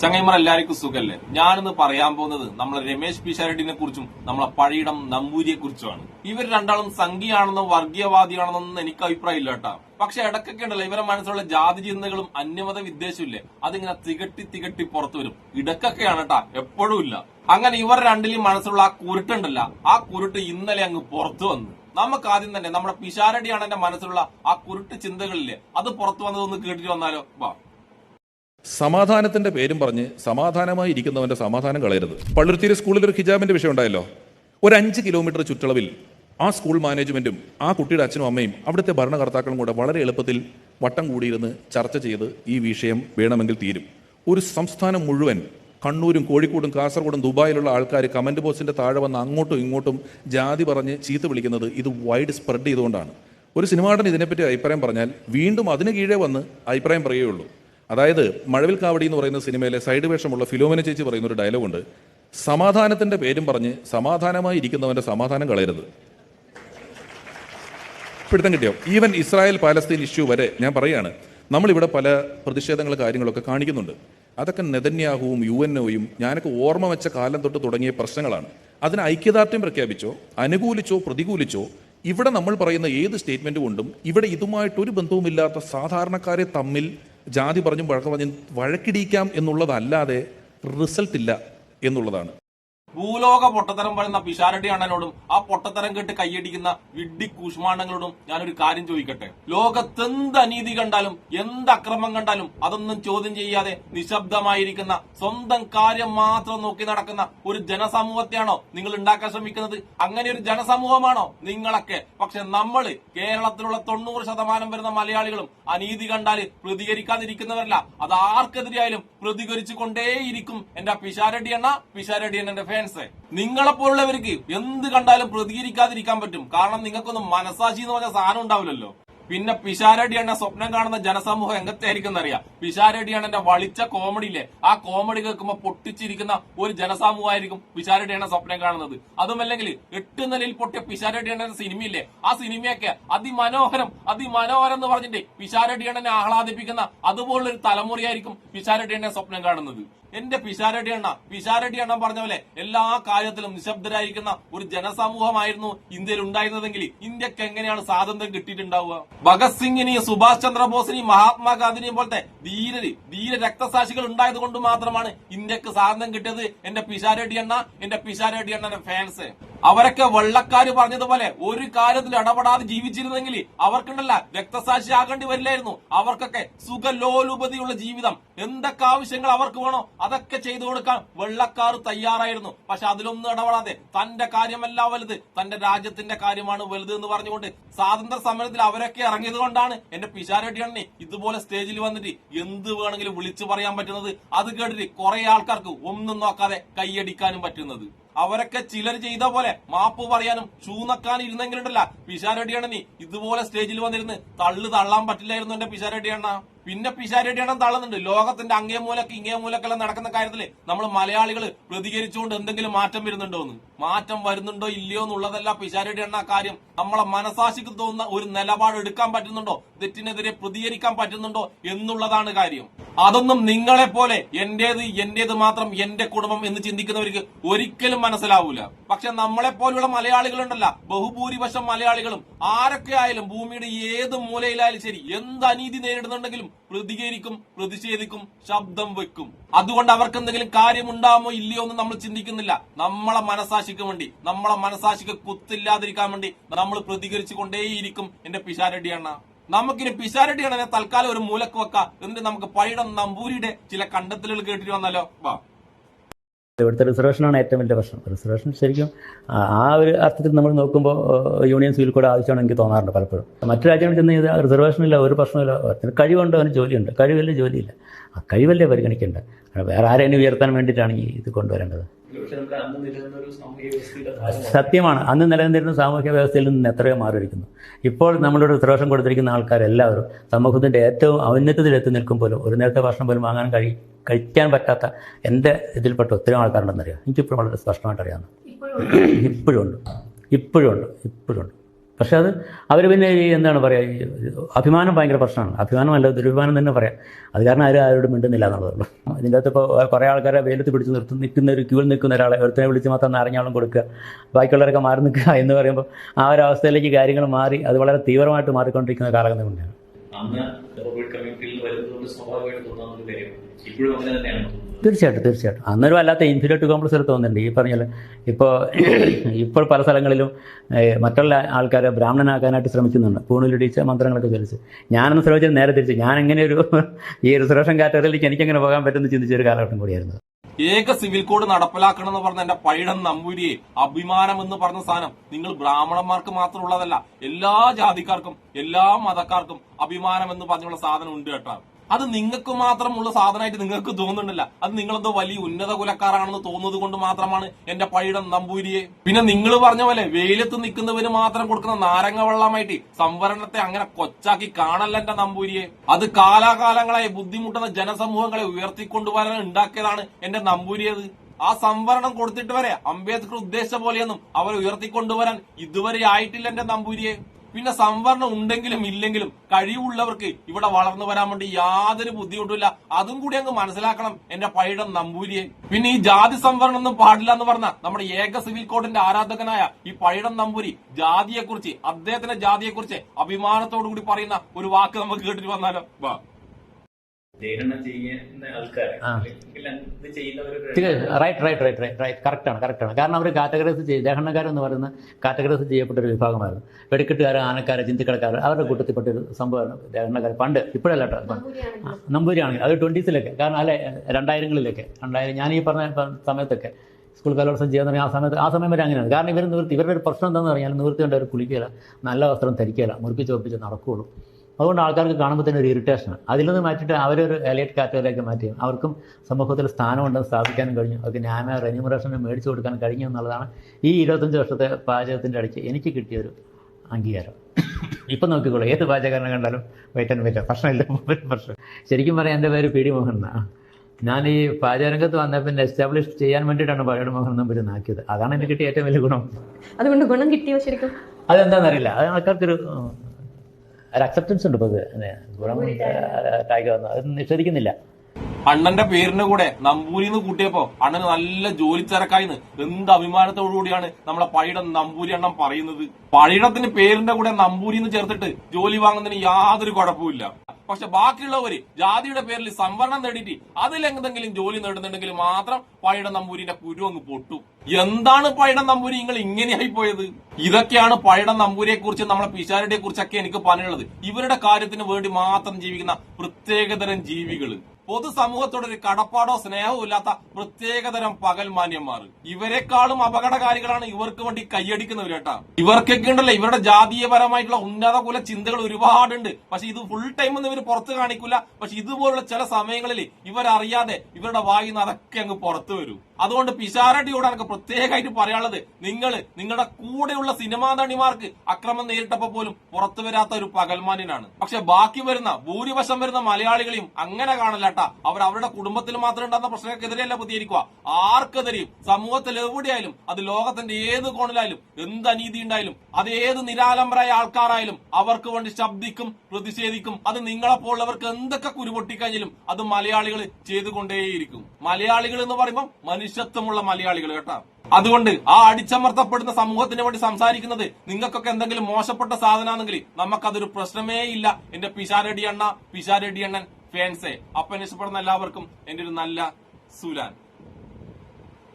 ചങ്ങൈമാർ എല്ലാവർക്കും സുഖല്ലേ? ഞാനിന്ന് പറയാൻ പോകുന്നത് നമ്മളെ രമേശ് പിഷാരടിനെ കുറിച്ചും നമ്മളെ പഴയിടം നമ്പൂരിയെ കുറിച്ചുമാണ്. ഇവർ രണ്ടാളും സംഘിയാണെന്നോ വർഗീയവാദിയാണെന്നൊന്നും എനിക്ക് അഭിപ്രായം ഇല്ല കേട്ടാ. പക്ഷെ ഇടക്കൊക്കെ ഉണ്ടല്ലോ ഇവരെ മനസ്സിലുള്ള ജാതി ചിന്തകളും അന്യമത വിദ്വേഷമില്ലേ അതിങ്ങനെ തികട്ടി തികട്ടി പുറത്തു വരും. ഇടക്കൊക്കെയാണ് കേട്ടാ എപ്പോഴും ഇല്ല. അങ്ങനെ ഇവർ രണ്ടിലും മനസ്സിലുള്ള ആ കുരുട്ടുണ്ടല്ല ആ കുരുട്ട് ഇന്നലെ അങ്ങ് പുറത്തു വന്നു. നമുക്ക് ആദ്യം തന്നെ നമ്മുടെ പിഷാരടിയാണ് എന്റെ മനസ്സിലുള്ള ആ കുരുട്ട് ചിന്തകളില്ലേ? അത് പുറത്തു വന്നതൊന്ന് കേട്ടിട്ട് വന്നാലോ? വാ. സമാധാനത്തിന്റെ പേരും പറഞ്ഞ് സമാധാനമായി ഇരിക്കുന്നവന്റെ സമാധാനം കളയരുത്. പള്ളുരുത്തിരി സ്കൂളിൽ ഒരു ഹിജാബിന്റെ വിഷയം ഉണ്ടായല്ലോ. ഒരു അഞ്ച് കിലോമീറ്റർ ചുറ്റളവിൽ ആ സ്കൂൾ മാനേജ്മെന്റും ആ കുട്ടിയുടെ അച്ഛനും അമ്മയും അവിടുത്തെ ഭരണകർത്താക്കളും കൂടെ വളരെ എളുപ്പത്തിൽ വട്ടം കൂടിയിരുന്ന് ചർച്ച ചെയ്ത് ഈ വിഷയം വേണമെങ്കിൽ തീരും. ഒരു സംസ്ഥാനം മുഴുവൻ കണ്ണൂരും കോഴിക്കോടും കാസർഗോഡും ദുബായിലുള്ള ആൾക്കാർ കമന്റ് ബോക്സിന്റെ താഴെ വന്ന് അങ്ങോട്ടും ഇങ്ങോട്ടും ജാതി പറഞ്ഞ് ചീത്ത വിളിക്കുന്നത് ഇത് വൈഡ് സ്പ്രെഡ് ചെയ്തുകൊണ്ടാണ്. ഒരു സിനിമാടൻ ഇതിനെപ്പറ്റി അഭിപ്രായം പറഞ്ഞാൽ വീണ്ടും അതിന് കീഴേ വന്ന് അഭിപ്രായം പറയുകയുള്ളൂ. അതായത് മഴവിൽ കാവടി എന്ന് പറയുന്ന സിനിമയിലെ സൈഡ് വേഷമുള്ള ഫിലോമിന ചേച്ചി പറയുന്ന ഒരു ഡയലോഗുണ്ട്. സമാധാനത്തിന്റെ പേരും പറഞ്ഞ് സമാധാനമായി ഇരിക്കുന്നവന്റെ സമാധാനം കളയരുത്. പിടുത്തം കിട്ടിയോ? ഈവൻ ഇസ്രായേൽ പാലസ്തീൻ ഇഷ്യൂ വരെ ഞാൻ പറയാണ്. നമ്മളിവിടെ പല പ്രതിഷേധങ്ങൾ കാര്യങ്ങളൊക്കെ കാണിക്കുന്നുണ്ട്. അതൊക്കെ നെതന്യാഹുവും യു എൻ ഒയും ഞാനൊക്കെ ഓർമ്മ വെച്ച കാലം തൊട്ട് തുടങ്ങിയ പ്രശ്നങ്ങളാണ്. അതിന് ഐക്യദാർഢ്യം പ്രഖ്യാപിച്ചോ അനുകൂലിച്ചോ പ്രതികൂലിച്ചോ ഇവിടെ നമ്മൾ പറയുന്ന ഏത് സ്റ്റേറ്റ്മെന്റ് കൊണ്ടും ഇവിടെ ഇതുമായിട്ടൊരു ബന്ധവുമില്ലാത്ത സാധാരണക്കാരെ തമ്മിൽ ജാതി പറഞ്ഞും വഴക്ക് പറഞ്ഞും വഴക്കിടിക്കാം എന്നുള്ളതല്ലാതെ റിസൾട്ട് ഇല്ല എന്നുള്ളതാണ്. ഭൂലോക പൊട്ടത്തരം പറയുന്ന പിഷാരടി അണ്ണനോടും ആ പൊട്ടത്തരം കേട്ട് കൈയടിക്കുന്ന വിഡ്ഡി കൂഷ്മാണ്ഡങ്ങളോടും ഞാനൊരു കാര്യം ചോദിക്കട്ടെ? ലോകത്ത് എന്ത് അനീതി കണ്ടാലും എന്ത് അക്രമം കണ്ടാലും അതൊന്നും ചോദ്യം ചെയ്യാതെ നിശബ്ദമായിരിക്കുന്ന സ്വന്തം കാര്യം മാത്രം നോക്കി നടക്കുന്ന ഒരു ജനസമൂഹത്തെയാണോ നിങ്ങൾ ഉണ്ടാക്കാൻ ശ്രമിക്കുന്നത്? അങ്ങനെ ഒരു ജനസമൂഹമാണോ നിങ്ങളൊക്കെ? പക്ഷെ നമ്മൾ കേരളത്തിലുള്ള തൊണ്ണൂറ് ശതമാനം വരുന്ന മലയാളികളും അനീതി കണ്ടാൽ പ്രതികരിക്കാതിരിക്കുന്നവരല്ല. അത് ആർക്കെതിരെയായാലും പ്രതികരിച്ചു കൊണ്ടേയിരിക്കും എന്റെ പിഷാരടി അണ്ണ പിഷാരടി എന്നെ ഫാൻസ് നിങ്ങളെ പോലുള്ളവർക്ക് എന്ത് കണ്ടാലും പ്രതികരിക്കാതിരിക്കാൻ പറ്റും. കാരണം നിങ്ങൾക്കൊന്നും മനസാശി എന്ന് പറഞ്ഞ സാധനം ഉണ്ടാവില്ലല്ലോ. പിന്നെ പിഷാരടി എണ്ണ സ്വപ്നം കാണുന്ന ജനസമൂഹം എങ്ങത്തായിരിക്കും എന്നറിയാം. പിഷാരടി എണ്ണന്റെ വളിച്ച കോമഡിയില്ലേ ആ കോമഡി കേൾക്കുമ്പോൾ പൊട്ടിച്ചിരിക്കുന്ന ഒരു ജനസമൂഹമായിരിക്കും പിഷാരടി എണ്ണ സ്വപ്നം കാണുന്നത്. അതുമല്ലെങ്കിൽ എട്ട് നിലയിൽ പൊട്ടിയ പിഷാരടി എണ്ണ സിനിമയില്ലേ? ആ സിനിമയൊക്കെ അതിമനോഹരം അതിമനോഹരം എന്ന് പറഞ്ഞിട്ട് പിഷാരടി എണ്ണനെ ആഹ്ലാദിപ്പിക്കുന്ന അതുപോലുള്ള ഒരു തലമുറയായിരിക്കും പിഷാരടി എണ്ണ സ്വപ്നം കാണുന്നത്. എന്റെ പിഷാരടി എണ്ണ പിഷാരടി അണ്ണൻ പറഞ്ഞ പോലെ എല്ലാ കാര്യത്തിലും നിശബ്ദരായിരിക്കുന്ന ഒരു ജനസമൂഹമായിരുന്നു ഇന്ത്യയിൽ ഉണ്ടായിരുന്നതെങ്കിൽ ഇന്ത്യയ്ക്ക് എങ്ങനെയാണ് സ്വാതന്ത്ര്യം കിട്ടിയിട്ടുണ്ടാവുക? ഭഗത് സിംഗിനെയും സുഭാഷ് ചന്ദ്രബോസിനെയും മഹാത്മാഗാന്ധിനെയും പോലത്തെ ധീരര് ധീര രക്തസാക്ഷികൾ ഉണ്ടായത് കൊണ്ട് മാത്രമാണ് ഇന്ത്യയ്ക്ക് സ്വാതന്ത്ര്യം കിട്ടിയത്. എന്റെ പിഷാരടി എണ്ണ എന്റെ പിഷാരടി എണ്ണന്റെ ഫാൻസ് അവരൊക്കെ വെള്ളക്കാര് പറഞ്ഞതുപോലെ ഒരു കാര്യത്തിൽ ഇടപെടാതെ ജീവിച്ചിരുന്നെങ്കിൽ അവർക്കുണ്ടല്ല രക്തസാക്ഷി ആകേണ്ടി വരില്ലായിരുന്നു. അവർക്കൊക്കെ സുഖലോലുപതിയുള്ള ജീവിതം. എന്തൊക്കെ ആവശ്യങ്ങൾ അവർക്ക് വേണോ അതൊക്കെ ചെയ്തു കൊടുക്കാൻ വെള്ളക്കാർ തയ്യാറായിരുന്നു. പക്ഷെ അതിലൊന്നും ഇടപെടാതെ തന്റെ കാര്യമല്ല വലുത് തന്റെ രാജ്യത്തിന്റെ കാര്യമാണ് വലുത് എന്ന് പറഞ്ഞുകൊണ്ട് സ്വാതന്ത്ര്യ സമരത്തിൽ അവരൊക്കെ ഇറങ്ങിയത് കൊണ്ടാണ് എന്റെ പിശാരട്ടി അണ്ണി ഇതുപോലെ സ്റ്റേജിൽ വന്നിട്ട് എന്ത് വേണമെങ്കിലും വിളിച്ചു പറയാൻ പറ്റുന്നത്. അത് കേട്ടിട്ട് കുറെ ആൾക്കാർക്ക് ഒന്നും നോക്കാതെ കൈയടിക്കാനും പറ്റുന്നത്. അവരൊക്കെ ചിലർ ചെയ്ത പോലെ മാപ്പ് പറയാനും ചൂന്നക്കാൻ ഇരുന്നെങ്കിലുണ്ടല്ല. ഇരുന്നെങ്കിലുണ്ടല്ല നീ ഇതുപോലെ സ്റ്റേജിൽ വന്നിരുന്ന് തള്ളു തള്ളാൻ പറ്റില്ലായിരുന്നു എന്റെ പിഷാരടിയണ്ണ. പിന്നെ പിഷാരടിയണ്ണം തള്ളുന്നുണ്ട്. ലോകത്തിന്റെ അങ്ങേ മൂലക്ക് ഇങ്ങേ മൂലക്കെല്ലാം നടക്കുന്ന കാര്യത്തിൽ നമ്മൾ മലയാളികൾ പ്രതികരിച്ചുകൊണ്ട് എന്തെങ്കിലും മാറ്റം വരുന്നുണ്ടോ എന്ന്. മാറ്റം വരുന്നുണ്ടോ ഇല്ലയോ എന്നുള്ളതല്ല പിഷാരടി എണ്ണ കാര്യം. നമ്മളെ മനസാക്ഷിക്ക് തോന്നുന്ന ഒരു നിലപാട് എടുക്കാൻ പറ്റുന്നുണ്ടോ? തെറ്റിനെതിരെ പ്രതികരിക്കാൻ പറ്റുന്നുണ്ടോ എന്നുള്ളതാണ് കാര്യം. അതൊന്നും നിങ്ങളെ പോലെ എന്റേത് എന്റേത് മാത്രം എന്റെ കുടുംബം എന്ന് ചിന്തിക്കുന്നവർക്ക് ഒരിക്കലും മനസ്സിലാവൂല. പക്ഷെ നമ്മളെ പോലുള്ള മലയാളികളുണ്ടല്ല ബഹുഭൂരിപക്ഷം മലയാളികളും ആരൊക്കെ ആയാലും ഭൂമിയുടെ ഏത് മൂലയിലായാലും ശരി എന്ത് അനീതി നേരിടുന്നുണ്ടെങ്കിലും പ്രതികരിക്കും പ്രതിഷേധിക്കും ശബ്ദം വെക്കും. അതുകൊണ്ട് അവർക്ക് എന്തെങ്കിലും കാര്യമുണ്ടാകുമോ ഇല്ലയോ എന്ന് നമ്മൾ ചിന്തിക്കുന്നില്ല. നമ്മളെ മനസാക്ഷിക്ക് വേണ്ടി നമ്മളെ മനസാക്ഷിക്ക് കുത്തില്ലാതിരിക്കാൻ വേണ്ടി നമ്മൾ പ്രതികരിച്ചു കൊണ്ടേയിരിക്കും എന്റെ പിശാരടി അണ്ണ. നമുക്കിനി പിശാരടി അണ്ണനെ തൽക്കാലം ഒരു മൂലക്ക് വെക്കാം. എന്നിട്ട് നമുക്ക് പഴയ നമ്പൂരിയുടെ ചില കണ്ടെത്തലുകൾ കേട്ടിട്ട് വന്നാലോ? വാ. ഇവിടുത്തെ റിസർവേഷനാണ് ഏറ്റവും വലിയ പ്രശ്നം. റിസർവേഷൻ ശരിക്കും ആ ഒരു അർത്ഥത്തിൽ നമ്മൾ നോക്കുമ്പോൾ യൂണിയൻ സിവിൽ കോഡ് ആവശ്യമാണ് എനിക്ക് തോന്നാറുണ്ട് പലപ്പോഴും. മറ്റു രാജ്യങ്ങളിൽ ചെന്ന് ചെയ്താൽ റിസർവേഷനില്ല ഒരു പ്രശ്നമില്ല കഴിവുണ്ട്? അവന് ജോലിയുണ്ട്. കഴിവില്ല ജോലിയില്ല. ആ കഴിവല്ലേ പരിഗണിക്കേണ്ടത്? വേറെ ആരെയും ഉയർത്താൻ വേണ്ടിയിട്ടാണ് ഈ ഇത് കൊണ്ടുവരേണ്ടത്. സത്യമാണ്. അന്ന് നിലനിന്നിരുന്ന സാമൂഹ്യ വ്യവസ്ഥയിൽ നിന്ന് എത്രയോ മാറിയിരിക്കുന്നു. ഇപ്പോൾ നമ്മളോട് ഉത്തരവാദം കൊടുത്തിരിക്കുന്ന ആൾക്കാരെല്ലാവരും സമൂഹത്തിന്റെ ഏറ്റവും ഔന്നത്യത്തിലെത്തി നിൽക്കും പോലും ഒരു നേരത്തെ ഭക്ഷണം പോലും വാങ്ങാൻ കഴി കഴിക്കാൻ പറ്റാത്ത എന്റെ ഇതിൽപ്പെട്ട ഒത്തിരി ആൾക്കാരുണ്ടെന്നറിയാം. എനിക്കിപ്പോഴും വളരെ സ്പഷ്ടമായിട്ട് അറിയാമെന്ന് ഇപ്പോഴും ഉണ്ട്. ഇപ്പോഴും ഉണ്ട്. ഇപ്പോഴും ഉണ്ട്. പക്ഷെ അത് അവർ പിന്നെ ഈ എന്താണ് പറയുക അഭിമാനം ഭയങ്കര പ്രശ്നമാണ്. അഭിമാനമല്ല ദുരഭിമാനം തന്നെ പറയാം. അത് കാരണം ആരും ആരോടും മിണ്ടുന്നില്ല എന്നുള്ളതാണ് ഇതിന്റെ അകത്ത് ഇപ്പോൾ കുറേ ആൾക്കാരെ വെയിലത്ത് പിടിച്ച് നിർത്തുന്ന നിൽക്കുന്ന ഒരു ക്യൂവിൽ നിൽക്കുന്ന ഒരാളെ ഒരുത്തനെ വിളിച്ച് മാത്രം നാരങ്ങാളം കൊടുക്കുക ബാക്കിയുള്ളവരൊക്കെ മാറി നിൽക്കുക എന്ന് പറയുമ്പോൾ ആ ഒരു അവസ്ഥയിലേക്ക് കാര്യങ്ങൾ മാറി അത് വളരെ തീവ്രമായിട്ട് മാറിക്കൊണ്ടിരിക്കുന്ന കാലഘട്ടം കൊണ്ടാണ്. അന്ന് കോവിഡ് കമ്മ്യൂണിറ്റിയിൽ സ്വാഭാവികമായിട്ട് തോന്നാവുന്ന ഒരു ഇപ്പോഴും അങ്ങനെ തന്നെയാണ് തീർച്ചയായിട്ടും തീർച്ചയായിട്ടും. അന്നൊരു വല്ലാത്ത ഇൻഫീരിയോറിറ്റി കോംപ്ലക്സ് എടുത്ത് തോന്നുന്നുണ്ട്. ഈ പറഞ്ഞ ഇപ്പോൾ ഇപ്പോൾ പല സ്ഥലങ്ങളിലും മറ്റുള്ള ആൾക്കാരെ ബ്രാഹ്മണനാക്കാനായിട്ട് ശ്രമിക്കുന്നുണ്ട്. പൂണിലിടിച്ച മന്ത്രങ്ങളൊക്കെ ചോദിച്ച് ഞാനൊന്ന് ശ്രമിച്ചത് നേരെ തിരിച്ച്. ഞാൻ എങ്ങനെ ഒരു ഈ റിസർവേഷൻ കാറ്റഗറിയിലേക്ക് എനിക്കെങ്ങനെ പോകാൻ പറ്റുമെന്ന് ചിന്തിച്ചൊരു കാലഘട്ടം കൂടിയായിരുന്നു. ഏക സിവിൽ കോഡ് നടപ്പിലാക്കണം എന്ന് പറഞ്ഞ എന്റെ പൈടൻ നമ്പൂരിയെ അഭിമാനം എന്ന് പറഞ്ഞ സാധനം നിങ്ങൾ ബ്രാഹ്മണന്മാർക്ക് മാത്രമുള്ളതല്ല എല്ലാ ജാതിക്കാർക്കും എല്ലാ മതക്കാർക്കും അഭിമാനം എന്ന് പറഞ്ഞുള്ള സാധനം ഉണ്ട് കേട്ടോ. അത് നിങ്ങൾക്ക് മാത്രമുള്ള സാധനമായിട്ട് നിങ്ങൾക്ക് തോന്നുന്നുണ്ടല്ല. അത് നിങ്ങളെന്തോ വലിയ ഉന്നത കുലക്കാരാണെന്ന് തോന്നുന്നത് കൊണ്ട് മാത്രമാണ് എന്റെ പൈടം നമ്പൂരിയെ. പിന്നെ നിങ്ങൾ പറഞ്ഞ പോലെ വെയിലത്ത് നിൽക്കുന്നവന് മാത്രം കൊടുക്കുന്ന നാരങ്ങ വെള്ളമായിട്ട് സംവരണത്തെ അങ്ങനെ കൊച്ചാക്കി കാണല്ല എന്റെ നമ്പൂരിയെ. അത് കാലാകാലങ്ങളായി ബുദ്ധിമുട്ടുന്ന ജനസമൂഹങ്ങളെ ഉയർത്തിക്കൊണ്ടുവരാൻ ഉണ്ടാക്കിയതാണ് എന്റെ നമ്പൂരിയത്. ആ സംവരണം കൊടുത്തിട്ട് വരെ അംബേദ്കർ ഉദ്ദേശിച്ച പോലെയൊന്നും അവർ ഉയർത്തിക്കൊണ്ടുവരാൻ ഇതുവരെ ആയിട്ടില്ല എന്റെ നമ്പൂരിയെ. പിന്നെ സംവരണം ഉണ്ടെങ്കിലും ഇല്ലെങ്കിലും കഴിവുള്ളവർക്ക് ഇവിടെ വളർന്നു വരാൻ വേണ്ടി യാതൊരു ബുദ്ധിമുട്ടില്ല അതും കൂടി അങ്ങ് മനസ്സിലാക്കണം എന്റെ പൈടം നമ്പൂരിയെ പിന്നെ ഈ ജാതി സംവരണം ഒന്നും പാടില്ല എന്ന് പറഞ്ഞ നമ്മുടെ ഏക സിവിൽ കോഡിന്റെ ആരാധകനായ ഈ പൈടം നമ്പൂരി ജാതിയെക്കുറിച്ച് അദ്ദേഹത്തിന്റെ ജാതിയെക്കുറിച്ച് അഭിമാനത്തോടു കൂടി പറയുന്ന ഒരു വാക്ക് നമുക്ക് കേട്ടിട്ട് വന്നാലോ? Right right right right right കറക്റ്റാണ് കറക്റ്റാണ് കാരണം അവർ കാറ്റഗറൈസ് ചെയ്ത് എന്ന് പറയുന്ന കാറ്റഗറൈസ് ചെയ്യപ്പെട്ട ഒരു വിഭാഗമായിരുന്നു വെടിക്കെട്ടുകാർ ആനക്കാർ ചിന്തിക്കടക്കാർ അവരുടെ കൂട്ടത്തിൽപ്പെട്ട ഒരു സംഭവമാണ് ദേഹണ്ണക്കാർ പണ്ട് ഇപ്പോഴല്ല നമ്പൂരിയാണെങ്കിൽ അത് ട്വന്റീസിലൊക്കെ കാരണം അല്ലെ രണ്ടായിരങ്ങളിലൊക്കെ. രണ്ടായിരം ഞാൻ ഈ പറഞ്ഞ സമയത്തൊക്കെ സ്കൂൾ കലോത്സവം ചെയ്യാൻ തുടങ്ങി ആ സമയത്ത് ആ സമയം വരെ അങ്ങനെയാണ്. കാരണം ഇവർ നിവൃത്തി ഇവരുടെ ഒരു പ്രശ്നം എന്താണെന്ന് പറഞ്ഞാൽ നിവൃത്തി കൊണ്ട് അവർ കുളിക്കുകയില്ല നല്ല വസ്ത്രം ധരിക്കുകയില്ല മുറിപ്പിച്ച് ഒപ്പിച്ച് നടക്കുകയുള്ളൂ അതുകൊണ്ട് ആൾക്കാർക്ക് കാണുമ്പോൾ തന്നെ ഒരു ഇറിറ്റേഷനാണ് അതിൽ നിന്ന് മാറ്റിയിട്ട് അവരൊരു എലൈറ്റ് കാറ്റഗറിയിലേക്ക് മാറ്റി. അവർക്കും സമൂഹത്തിൽ സ്ഥാനമുണ്ടെന്ന് സ്ഥാപിക്കാനും കഴിഞ്ഞു. അവർക്ക് ന്യായമായ റെന്യൂമറേഷൻ മേടിച്ചു കൊടുക്കാൻ കഴിഞ്ഞു എന്നുള്ളതാണ് ഈ ഇരുപത്തഞ്ച് വർഷത്തെ പാചകത്തിന്റെ ഇടയ്ക്ക് എനിക്ക് കിട്ടിയൊരു അംഗീകാരം. ഇപ്പം നോക്കിക്കോളൂ. ഏത് പാചകക്കാരനെ കണ്ടാലും വെയിറ്റ് ആൻഡ് വെയിറ്റ് പ്രശ്നമില്ല. പ്രശ്നം. ശരിക്കും പറയാം എന്റെ പേര് പി ഡി മോഹൻ എന്നാണ് ഞാൻ ഈ പാചകരംഗത്ത് വന്ന പിന്നെ എസ്റ്റാബ്ലിഷ് ചെയ്യാൻ വേണ്ടിയിട്ടാണ് പഴയ മോഹൻ നമ്പർ നാക്കിയത്. അതാണ് എനിക്ക് കിട്ടിയ ഏറ്റവും വലിയ ഗുണം. അതുകൊണ്ട് ഗുണം കിട്ടിയോ ശരിക്കും? അതെന്താണെന്നറിയില്ല അത് ആൾക്കാർക്കൊരു ഒരു അക്സെപ്റ്റൻസ് ഉണ്ട് ഇപ്പോൾ ഗുണം ടാഗ് വന്നു. അത് നിഷേധിക്കുന്നില്ല. അണ്ണന്റെ പേരിന്റെ കൂടെ നമ്പൂരിന്ന് കൂട്ടിയപ്പോ അണ്ണന് നല്ല ജോലി തിരക്കായിന്ന്. എന്ത് അഭിമാനത്തോടു കൂടിയാണ് നമ്മളെ പഴയിടം നമ്പൂരി അണ്ണൻ പറയുന്നത്. പഴയിടത്തിന് പേരിന്റെ കൂടെ നമ്പൂരിന്ന് ചേർത്തിട്ട് ജോലി വാങ്ങുന്നതിന് യാതൊരു കുഴപ്പമില്ല പക്ഷെ ബാക്കിയുള്ളവര് ജാതിയുടെ പേരിൽ സംവരണം നേടിയിട്ട് അതിലെന്തെങ്കിലും ജോലി നേടുന്നുണ്ടെങ്കിൽ മാത്രം പഴയ നമ്പൂരിന്റെ കുരു അങ്ങ് പൊട്ടും. എന്താണ് പഴയ നമ്പൂരി? നിങ്ങൾ ഇങ്ങനെയായി പോയത്. ഇതൊക്കെയാണ് പഴയ നമ്പൂരിയെ കുറിച്ച് നമ്മളെ പിശാരുടെ കുറിച്ചൊക്കെ എനിക്ക് പറയാനുള്ളത് ഇവരുടെ കാര്യത്തിന് വേണ്ടി മാത്രം ജീവിക്കുന്ന പ്രത്യേകതരം ജീവികൾ. പൊതുസമൂഹത്തോട് ഒരു കടപ്പാടോ സ്നേഹവും ഇല്ലാത്ത പ്രത്യേകതരം പകൽമാന്യന്മാർ ഇവരെക്കാളും അപകടകാരികളാണ് ഇവർക്ക് വേണ്ടി കൈയടിക്കുന്നവർ കേട്ടാ. ഇവർക്കൊക്കെ ഉണ്ടല്ലോ ഇവരുടെ ജാതീയപരമായിട്ടുള്ള ഉന്നത കുല ചിന്തകൾ ഒരുപാടുണ്ട്. പക്ഷെ ഇത് ഫുൾ ടൈം ഒന്നും ഇവർ പുറത്ത് കാണിക്കില്ല പക്ഷെ ഇതുപോലുള്ള ചില സമയങ്ങളിൽ ഇവരറിയാതെ ഇവരുടെ വായിൽ നിന്ന് അതൊക്കെ അങ്ങ് പുറത്തു വരും. അതുകൊണ്ട് പിശാരടിയോട് എനിക്ക് പ്രത്യേകമായിട്ട് പറയാനുള്ളത് നിങ്ങൾ നിങ്ങളുടെ കൂടെയുള്ള സിനിമാ നടിമാർക്ക് അക്രമം നേരിട്ടപ്പോ പോലും പുറത്തു വരാത്ത ഒരു പകൽമാനിനാണ് പക്ഷെ ബാക്കി വരുന്ന ഭൂരിപക്ഷം വരുന്ന മലയാളികളെയും അങ്ങനെ കാണലട്ട അവർ അവരുടെ കുടുംബത്തിൽ മാത്രം ഉണ്ടാകുന്ന പ്രശ്നങ്ങൾക്കെതിരെയല്ല പ്രതികരിക്കുക ആർക്കെതിരെയും സമൂഹത്തിൽ എവിടെയായാലും അത് ലോകത്തിന്റെ ഏത് കോണിലായാലും എന്ത് അനീതി ഉണ്ടായാലും അത് ഏത് നിരാലംബരായ ആൾക്കാരായാലും അവർക്ക് വേണ്ടി ശബ്ദിക്കും പ്രതിഷേധിക്കും. അത് നിങ്ങളെപ്പോലുള്ളവർക്ക് എന്തൊക്കെ കുരുപൊട്ടിക്കഴിഞ്ഞാലും അത് മലയാളികൾ ചെയ്തുകൊണ്ടേയിരിക്കും. മലയാളികൾ എന്ന് പറയുമ്പോൾ മനുഷ്യത്വമുള്ള മലയാളികൾ കേട്ടോ. അതുകൊണ്ട് ആ അടിച്ചമർത്തപ്പെടുന്ന സമൂഹത്തിന് വേണ്ടി സംസാരിക്കുന്നത് നിങ്ങൾക്കൊക്കെ എന്തെങ്കിലും മോശപ്പെട്ട സാധനമാണെങ്കിൽ നമുക്കതൊരു പ്രശ്നമേ ഇല്ല. എന്റെ പിശാരടി അണ്ണ പിശാരടി അണ്ണൻ ഫാൻസെ. അപ്പൻ ഇഷ്ടപ്പെടുന്ന എല്ലാവർക്കും എന്റെ ഒരു നല്ല സുലാൻ.